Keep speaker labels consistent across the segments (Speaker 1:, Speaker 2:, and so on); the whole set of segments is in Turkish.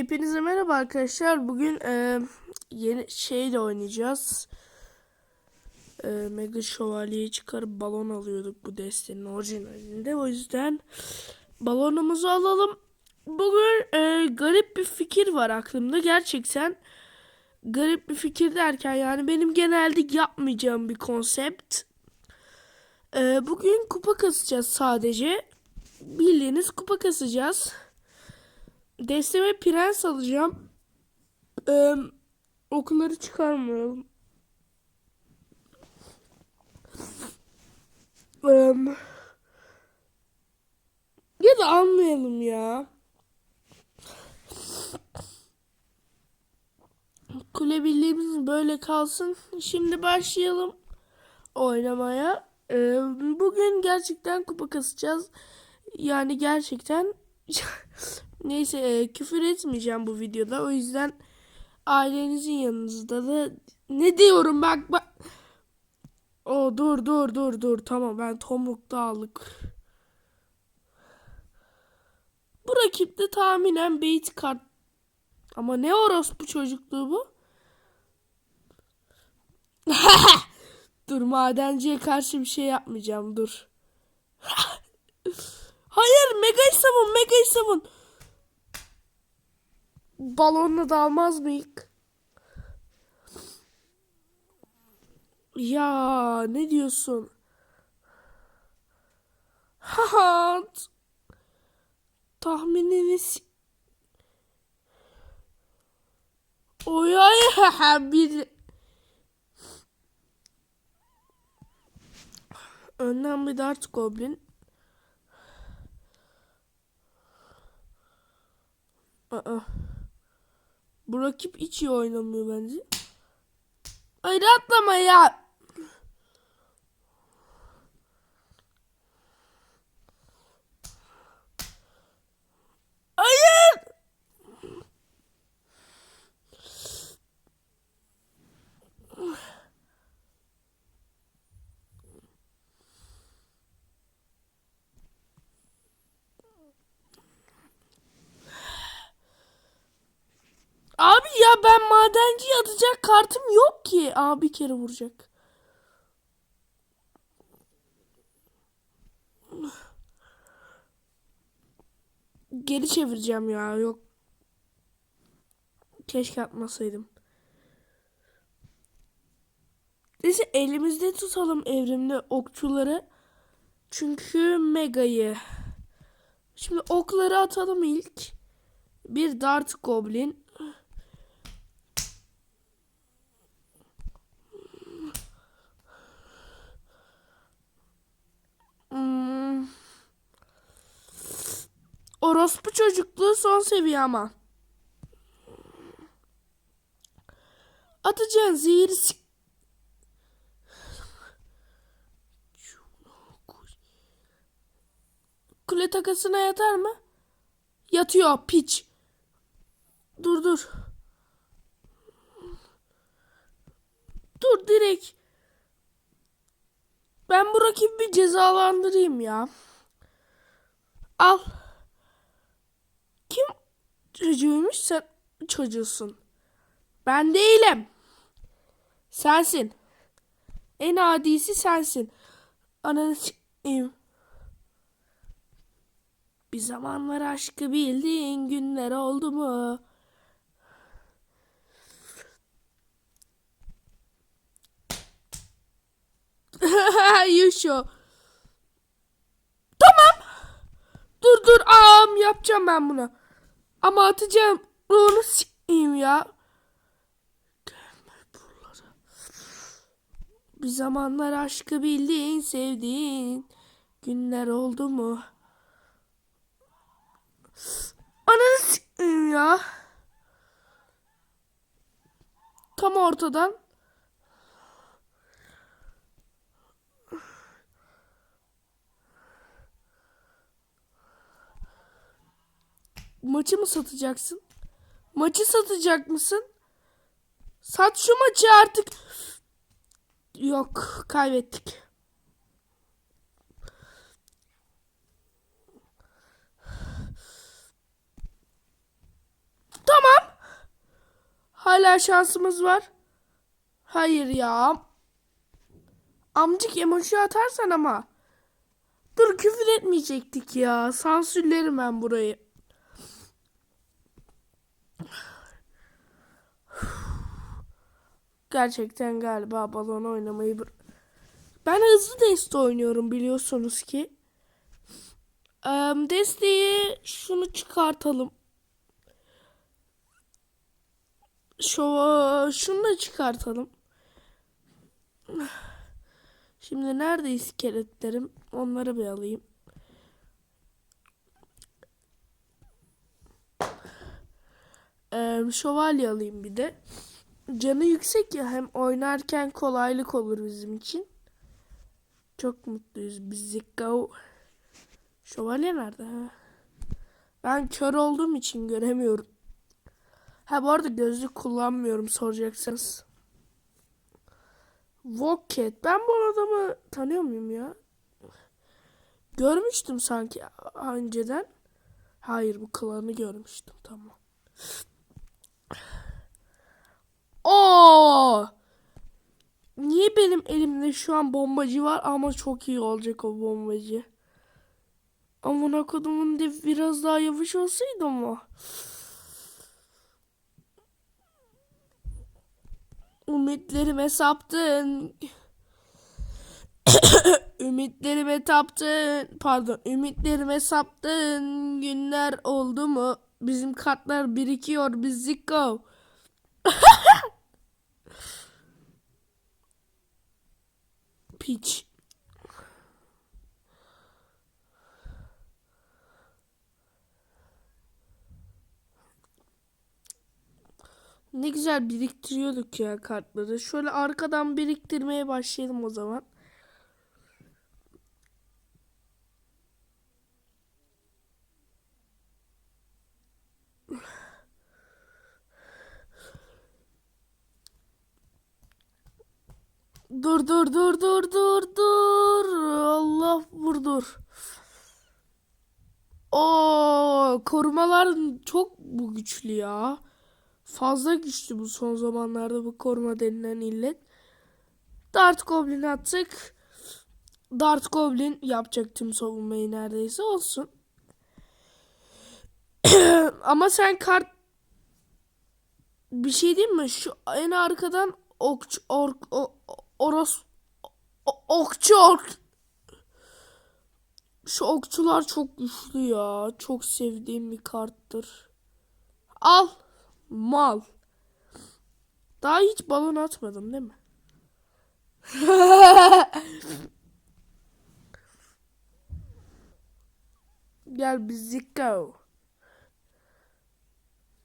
Speaker 1: Hepinize merhaba arkadaşlar. Bugün e, yeni şeyle oynayacağız. E, Mega Şövalye'yi çıkarıp balon alıyorduk bu destenin orijinalinde. O yüzden balonumuzu alalım. Bugün e, garip bir fikir var aklımda. Gerçekten garip bir fikir derken yani benim genelde yapmayacağım bir konsept. E, bugün kupa kasacağız sadece. Bildiğiniz kupa kasacağız. Desteme prens alacağım. Ee, okulları çıkarmayalım. Ee, ya da almayalım ya. Kule birliğimiz böyle kalsın. Şimdi başlayalım oynamaya. Ee, bugün gerçekten kupa kasacağız. Yani gerçekten Neyse e, küfür etmeyeceğim bu videoda. O yüzden ailenizin yanınızda da ne diyorum bak bak. O dur dur dur dur tamam ben tomrukta aldık. Bu rakipte tahminen bait kart. Ama ne orospu çocukluğu bu? dur madenciye karşı bir şey yapmayacağım dur. Hayır Mega'yı savun Mega'yı savun. Balonla dalmaz mı ilk? Ya ne diyorsun? Haha. Tahmininiz Oy ay bir Önden bir dart goblin. Aa. Bu rakip hiç iyi oynamıyor bence. Hayır atlama ya. Hayır. Abi ya ben madenci atacak kartım yok ki. Aa bir kere vuracak. Geri çevireceğim ya yok. Keşke atmasaydım. Neyse elimizde tutalım evrimli okçuları. Çünkü Mega'yı. Şimdi okları atalım ilk. Bir Dart Goblin. Orospu çocukluğu son seviye ama. Atacağın zehiri sik- Kule takasına yatar mı? Yatıyor piç. Dur dur. Dur direkt. Ben bu rakibi cezalandırayım ya. Al. Çocuğuymuş sen çocuğusun. Ben değilim. Sensin. En adisi sensin. Ananı s**eyim. Bir zamanlar aşkı bildiğin günler oldu mu? Yuşo. Tamam. Dur dur am yapacağım ben bunu. Ama atacağım. Onu s**eyim ya. Bir zamanlar aşkı bildiğin, sevdiğin günler oldu mu? Ananı s**eyim ya. Tam ortadan. Maçı mı satacaksın? Maçı satacak mısın? Sat şu maçı artık. Yok, kaybettik. Hala şansımız var. Hayır ya. Amcık emoji atarsan ama. Dur küfür etmeyecektik ya. Sansürlerim ben burayı. Gerçekten galiba balon oynamayı... Ben hızlı deste oynuyorum biliyorsunuz ki. Em, desteği şunu çıkartalım. Şu, şunu da çıkartalım. Şimdi nerede iskeletlerim? Onları bir alayım. Ee, şövalye alayım bir de. Canı yüksek ya hem oynarken kolaylık olur bizim için. Çok mutluyuz biz Zikko. Şövalye nerede ha? Ben kör olduğum için göremiyorum. Ha bu arada gözlük kullanmıyorum soracaksanız. Voket. Ben bu adamı tanıyor muyum ya? Görmüştüm sanki önceden. Hayır bu klanı görmüştüm tamam. Oo! Niye benim elimde şu an bombacı var ama çok iyi olacak o bombacı. Amına kodumun de biraz daha yavaş olsaydı ama. Ümitlerime saptın. Ümitlerime taptın. Pardon, ümitlerime saptın. Günler oldu mu? Bizim kartlar birikiyor. Biz zikko. Piç. Ne güzel biriktiriyorduk ya kartları. Şöyle arkadan biriktirmeye başlayalım o zaman. Dur dur dur dur dur dur. Allah vurdur. Oo, korumalar çok bu güçlü ya. Fazla güçlü bu son zamanlarda bu koruma denilen illet. Dart Goblin attık. Dart Goblin yapacak tüm savunmayı neredeyse olsun. Ama sen kart bir şey diyeyim mi? Şu en arkadan okçu ork o, oros o- okçu ork şu okçular çok güçlü ya. Çok sevdiğim bir karttır. Al. Mal. Daha hiç balon atmadım değil mi? Gel bizi go.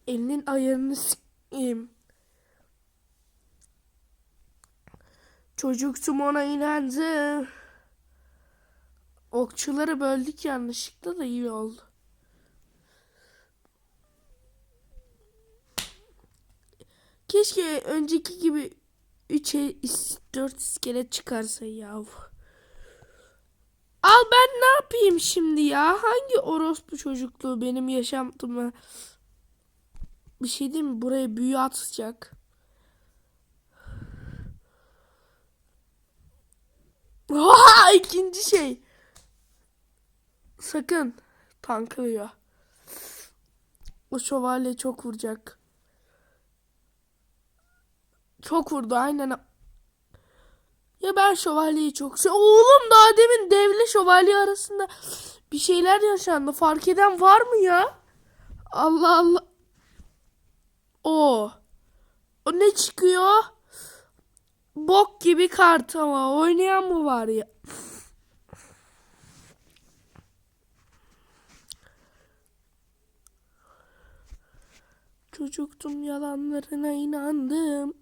Speaker 1: Elinin ayarını s**eyim. Çocuktum ona inandı. Okçuları böldük yanlışlıkla da iyi oldu. Keşke önceki gibi 3 4 iskelet çıkarsa yav. Al ben ne yapayım şimdi ya? Hangi orospu çocukluğu benim yaşantımı bir şey diyeyim mi? Buraya büyü atacak. Oha ikinci şey. Sakın tanklıyor. O şövalye çok vuracak. Çok vurdu aynen. Ya ben şövalyeyi çok sev. Oğlum daha demin devle şövalye arasında bir şeyler yaşandı. Fark eden var mı ya? Allah Allah. O. O ne çıkıyor? Bok gibi kart ama oynayan mı var ya? Çocuktum yalanlarına inandım.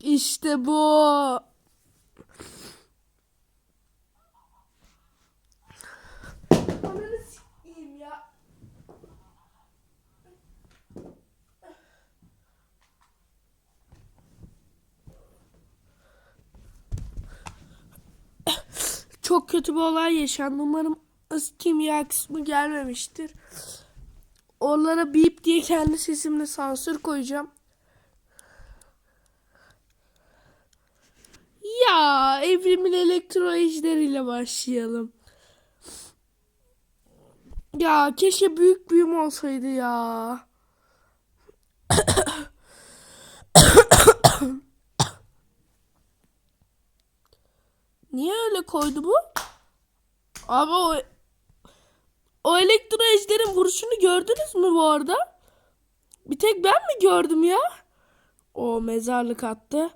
Speaker 1: İşte bu. Ananı s**eyim ya. Çok kötü bir olay yaşandı. Umarım kimya kısmı gelmemiştir. Oralara bip diye kendi sesimle sansür koyacağım. Ya evrimin elektro ejderiyle başlayalım. Ya keşke büyük büyüm olsaydı ya. Niye öyle koydu bu? Abi o o elektro ejderin vuruşunu gördünüz mü bu arada? Bir tek ben mi gördüm ya? O mezarlık attı.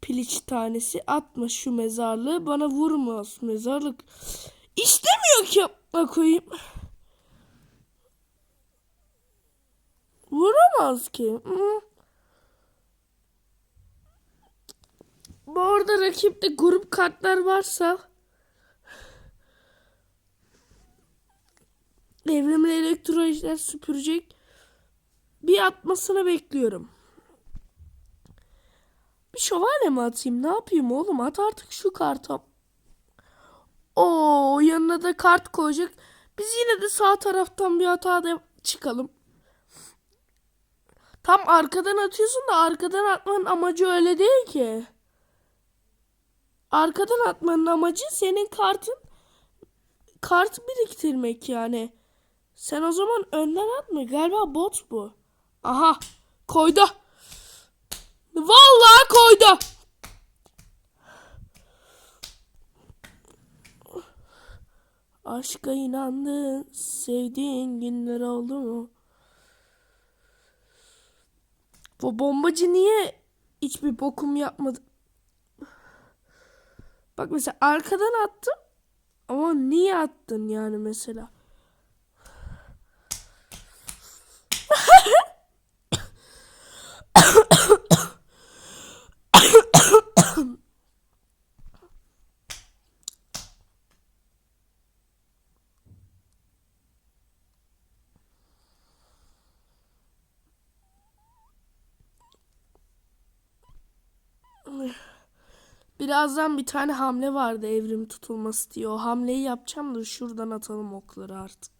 Speaker 1: Piliç tanesi atma şu mezarlığı bana vurma mezarlık. İstemiyor ki yapma koyayım. Vuramaz ki. Bu arada rakipte grup kartlar varsa evrimli elektrolojiler süpürecek bir atmasını bekliyorum. Bir şövalye mi atayım? Ne yapayım oğlum? At artık şu kartı. Oo yanına da kart koyacak. Biz yine de sağ taraftan bir hatada çıkalım. Tam arkadan atıyorsun da arkadan atmanın amacı öyle değil ki. Arkadan atmanın amacı senin kartın kart biriktirmek yani. Sen o zaman önden atma. Galiba bot bu. Aha koydu. Vallahi koydu. Aşka inandın, sevdiğin günler oldu mu? Bu bombacı niye hiçbir bokum yapmadı? Bak mesela arkadan attım ama niye attın yani mesela? Birazdan bir tane hamle vardı evrim tutulması diye. O hamleyi yapacağım da şuradan atalım okları artık.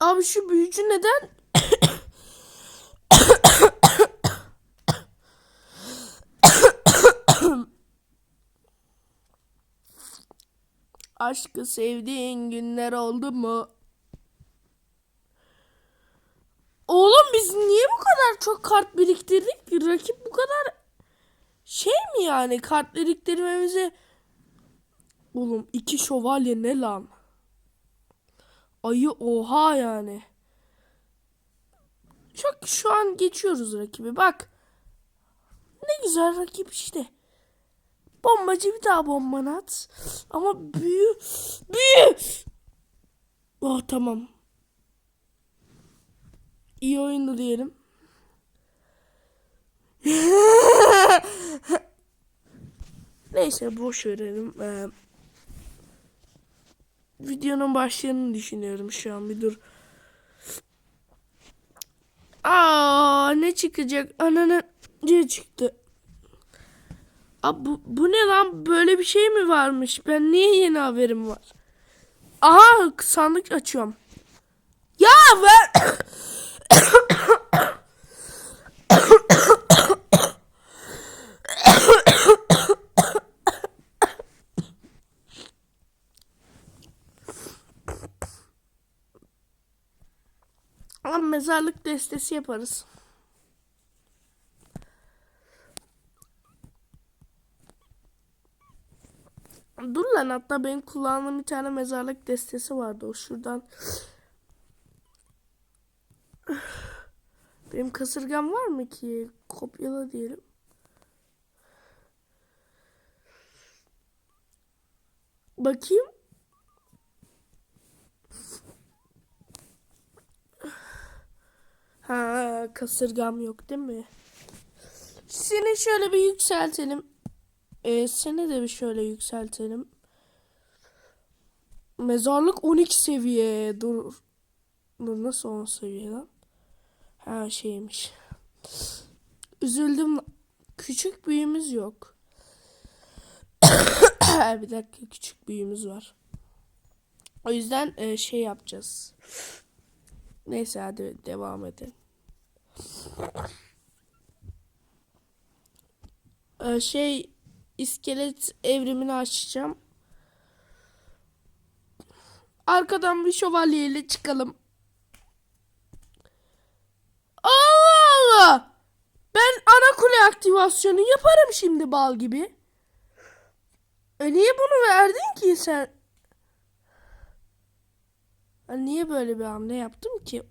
Speaker 1: Abi şu büyücü neden? Aşkı sevdiğin günler oldu mu? Oğlum biz niye bu kadar çok kart biriktirdik ki? Rakip bu kadar şey mi yani kart biriktirmemize? Oğlum iki şövalye ne lan? Ayı oha yani. Çok şu an geçiyoruz rakibi bak. Ne güzel rakip işte. Bombacı bir daha bombanı at. Ama büyü büyü. Oh tamam. İyi oyundu diyelim. Neyse boş verelim. Ee, videonun başlığını düşünüyorum şu an bir dur. Aa ne çıkacak? Ananı diye çıktı. Aa, bu, bu ne lan? Böyle bir şey mi varmış? Ben niye yeni haberim var? Aha sandık açıyorum. Ya ver. Mezarlık destesi yaparız. Dur lan hatta benim kullandığım bir tane mezarlık destesi vardı. O şuradan. Benim kasırgam var mı ki? Kopyala diyelim. Bakayım. Ha kasırgam yok değil mi? Seni şöyle bir yükseltelim. Ee, seni de bir şöyle yükseltelim. Mezarlık 12 seviye. Dur. Dur nasıl 10 seviye lan? Ha şeymiş. Üzüldüm. Küçük büyüğümüz yok. bir dakika küçük büyüğümüz var. O yüzden e, şey yapacağız. Neyse hadi devam edelim. E, şey iskelet evrimini açacağım. Arkadan bir şövalyeyle çıkalım. Allah! Ben ana kule aktivasyonu yaparım şimdi bal gibi. E niye bunu verdin ki sen? Ben niye böyle bir hamle yaptım ki?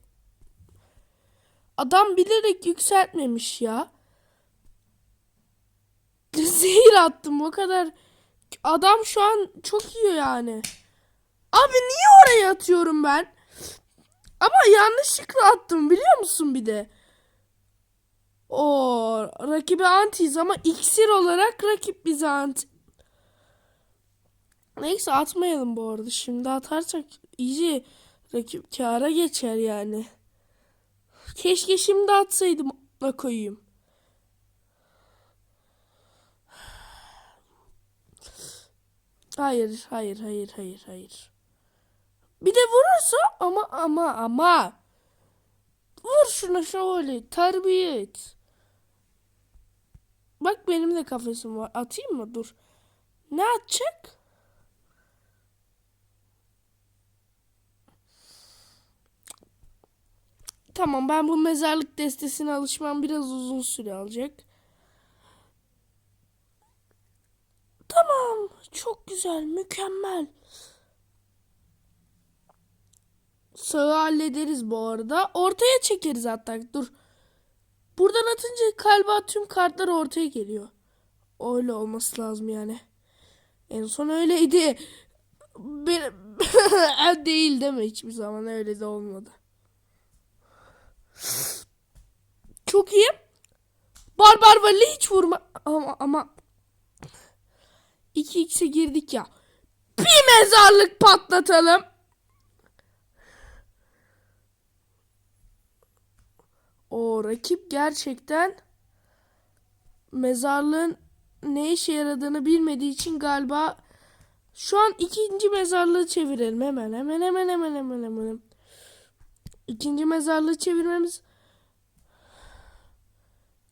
Speaker 1: Adam bilerek yükseltmemiş ya. Zehir attım o kadar. Adam şu an çok iyi yani. Abi niye oraya atıyorum ben? Ama yanlışlıkla attım biliyor musun bir de? O rakibi antiyiz ama iksir olarak rakip bize anti. Neyse atmayalım bu arada. Şimdi atarsak iyice rakip kâra geçer yani. Keşke şimdi atsaydım da koyayım. Hayır, hayır, hayır, hayır, hayır. Bir de vurursa ama ama ama vur şuna şöyle terbiye et. Bak benim de kafesim var. Atayım mı? Dur. Ne atacak? Tamam ben bu mezarlık destesine alışmam biraz uzun süre alacak. Tamam. Çok güzel. Mükemmel. Sağı hallederiz bu arada. Ortaya çekeriz hatta. Dur. Buradan atınca galiba tüm kartlar ortaya geliyor. Öyle olması lazım yani. En son öyleydi. Bir... Değil mi? Hiçbir zaman öyle de olmadı. Çok iyi. Barbar Vali hiç vurma. Ama ama 2x'e girdik ya. Bir mezarlık patlatalım. O rakip gerçekten mezarlığın ne işe yaradığını bilmediği için galiba şu an ikinci mezarlığı çevirelim hemen hemen hemen hemen hemen hemen. İkinci mezarlığı çevirmemiz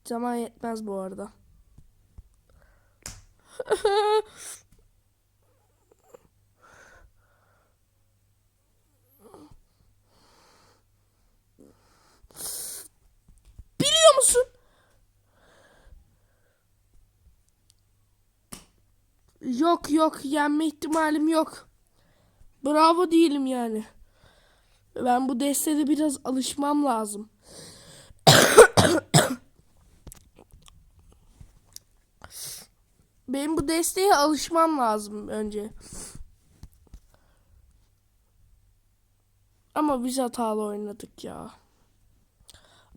Speaker 1: zaman yetmez bu arada. Biliyor musun? Yok yok yenme ihtimalim yok. Bravo değilim yani. Ben bu destede biraz alışmam lazım. Benim bu desteğe alışmam lazım önce. Ama biz hatalı oynadık ya.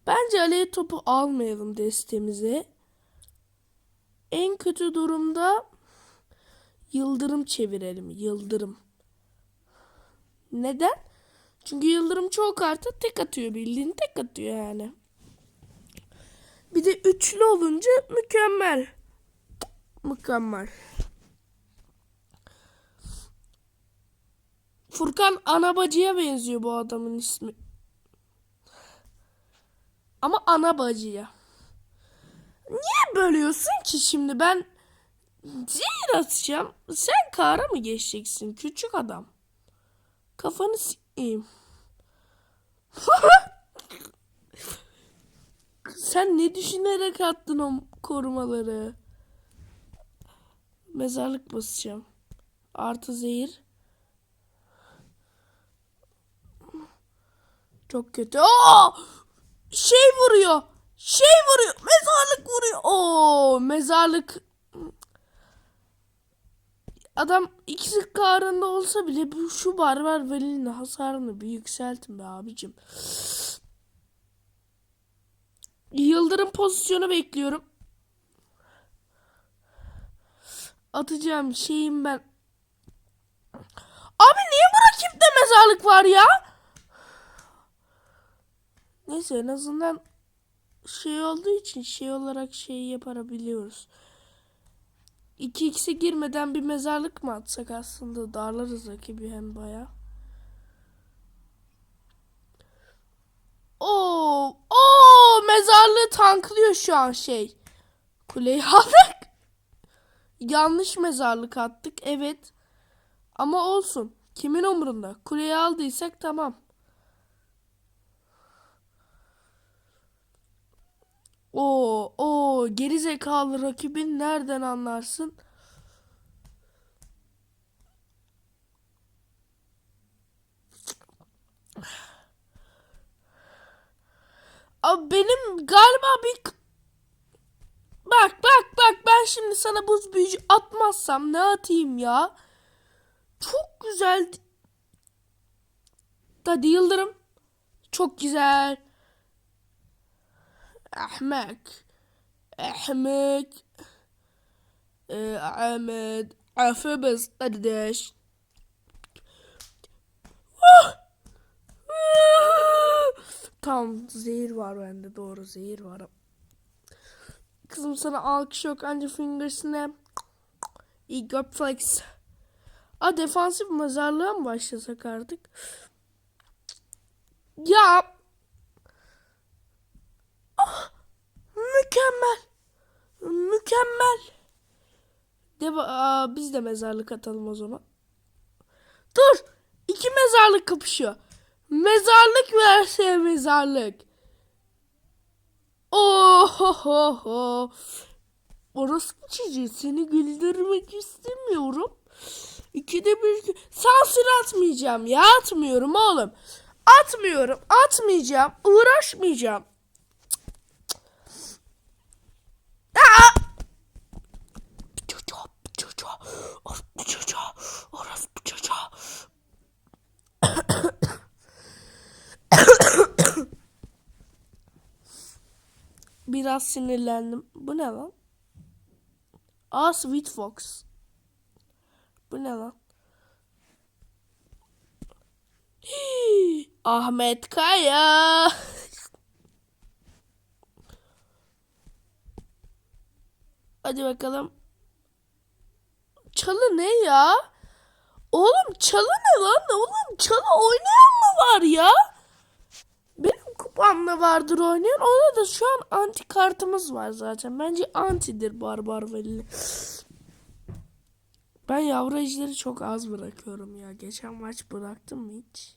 Speaker 1: Bence alev topu almayalım destemize. En kötü durumda yıldırım çevirelim. Yıldırım. Neden? Çünkü yıldırım çoğu karta tek atıyor. Bildiğin tek atıyor yani. Bir de üçlü olunca mükemmel. Mükemmel. Furkan Anabacı'ya benziyor bu adamın ismi. Ama ana bacıya. Niye bölüyorsun ki şimdi ben zehir atacağım. Sen kara mı geçeceksin küçük adam? Kafanı s**eyim. Sen ne düşünerek attın o korumaları? Mezarlık basacağım. Artı zehir. Çok kötü. Aa! Şey vuruyor. Şey vuruyor. Mezarlık vuruyor. Oo, mezarlık. Adam ikisi karında olsa bile bu şu barbar velinin hasarını bir yükseltin be abicim. Yıldırım pozisyonu bekliyorum. Atacağım şeyim ben. Abi niye bu rakipte mezarlık var ya? Neyse en azından şey olduğu için şey olarak şeyi yaparabiliyoruz. 2x'e girmeden bir mezarlık mı atsak aslında darlarız rakibi hem baya. Oo, oo mezarlığı tanklıyor şu an şey. Kuleyi aldık. Yanlış mezarlık attık evet. Ama olsun. Kimin umurunda? Kuleyi aldıysak tamam. Oo, oo geri zekalı rakibin nereden anlarsın? Abi benim galiba bir Bak bak bak ben şimdi sana buz büyücü atmazsam ne atayım ya? Çok güzel. Hadi yıldırım. Çok güzel. Ahmet. Ahmet. Ee, Ahmet. Kardeş. Ah! Tamam zehir var bende doğru zehir var. Kızım sana alkış yok anca fingers'ine. İyi flex. A defansif mezarlığa mı başlasak artık? Ya. Ah, mükemmel. Mükemmel. De, aa, biz de mezarlık atalım o zaman. Dur. İki mezarlık kapışıyor. Mezarlık verse mezarlık. Ohohoho. Orası çiçeği? Seni güldürmek istemiyorum. İkide bir sansür atmayacağım ya atmıyorum oğlum. Atmıyorum atmayacağım uğraşmayacağım. Aa! Çocuğa orası çocuğa orası çocuğa. Biraz sinirlendim. Bu ne lan? Aa Sweet Fox. Bu ne lan? Ahmet Kaya. Hadi bakalım. Çalı ne ya? Oğlum çalı ne lan? Oğlum çalı oynayan mı var ya? Benim kupamda vardır oynayan. Ona da şu an anti kartımız var zaten. Bence antidir Barbar Veli. Ben yavru ejderi çok az bırakıyorum ya. Geçen maç bıraktım mı hiç?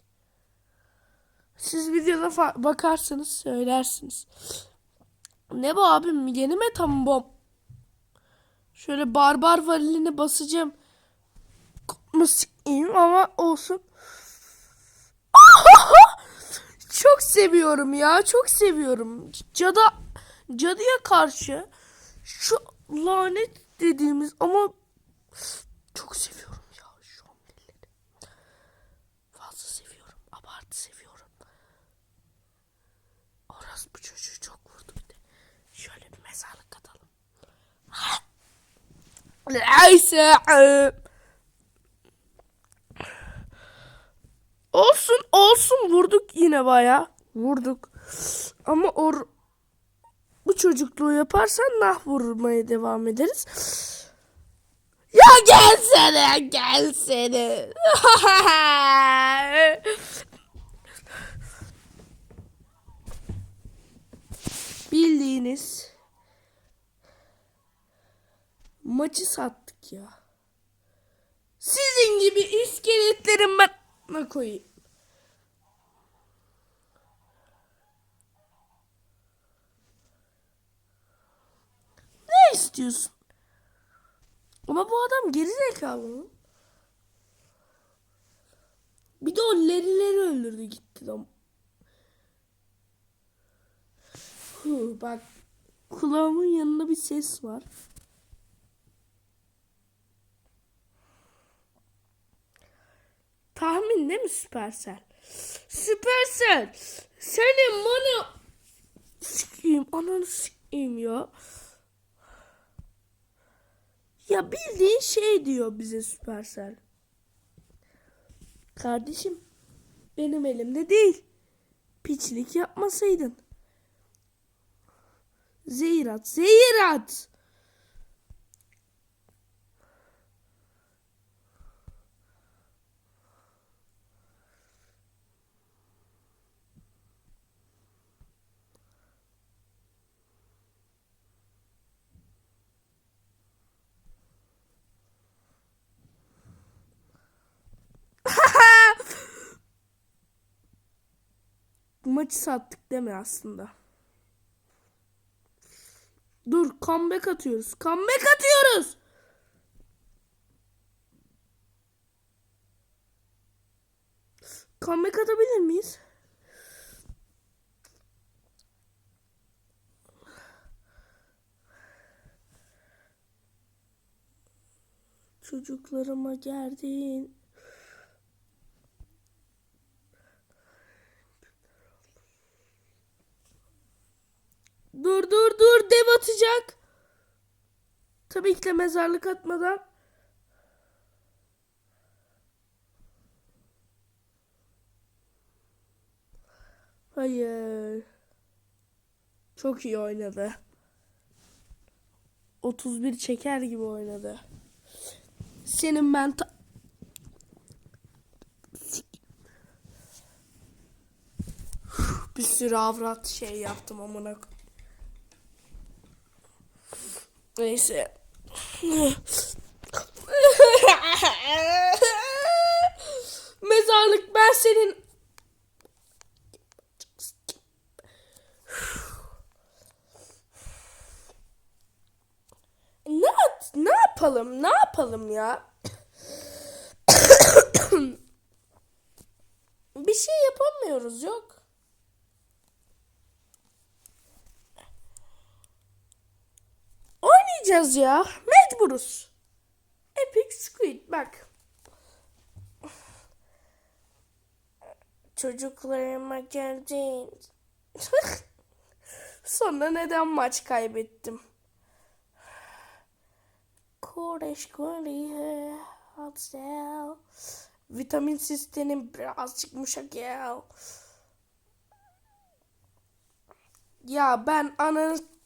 Speaker 1: Siz videoda bakarsanız söylersiniz. Ne bu abim? Yeni meta mı bu? Şöyle barbar valilini basacağım. Mısıyım ama olsun. çok seviyorum ya. Çok seviyorum. Cada cadıya karşı şu lanet dediğimiz ama çok seviyorum ya şu hamleleri. Fazla seviyorum. Abartı seviyorum. Orası bu çocuğu çok vurdu bir de. Şöyle bir mezarlık atalım. Neyse. Olsun olsun vurduk yine baya. Vurduk. Ama or bu çocukluğu yaparsan nah vurmaya devam ederiz. Ya gelsene gelsene. Bildiğiniz maçı sattık ya. Sizin gibi iskeletlerin ben koyayım. Ne istiyorsun? Ama bu adam geri zekalı mı? Bir de o lerileri öldürdü gitti lan. Huh, bak kulağımın yanında bir ses var. Tahmin değil mi Süpersel? Süpersel! Senin bana sikeyim, ananı sikeyim ya. Ya bildiğin şey diyor bize Süpersel. Kardeşim benim elimde değil. Piçlik yapmasaydın. Zehir at, zehir at. Maçı sattık deme aslında. Dur comeback atıyoruz. Comeback atıyoruz. Comeback atabilir miyiz? Çocuklarıma geldin. Dur dur dur dev atacak. Tabii ki de mezarlık atmadan. Hayır. Çok iyi oynadı. 31 çeker gibi oynadı. Senin ben ta- bir sürü avrat şey yaptım amına. Neyse. Mezarlık ben senin Ne ne yapalım? Ne yapalım ya? Bir şey yapamıyoruz yok. Oynayacağız ya. Mecburuz. Epic Squid bak. Çocuklarıma geldin. Sonra neden maç kaybettim? Koreş Kore'ye. Vitamin sistemin birazcık yumuşak ya. Ya ben ananı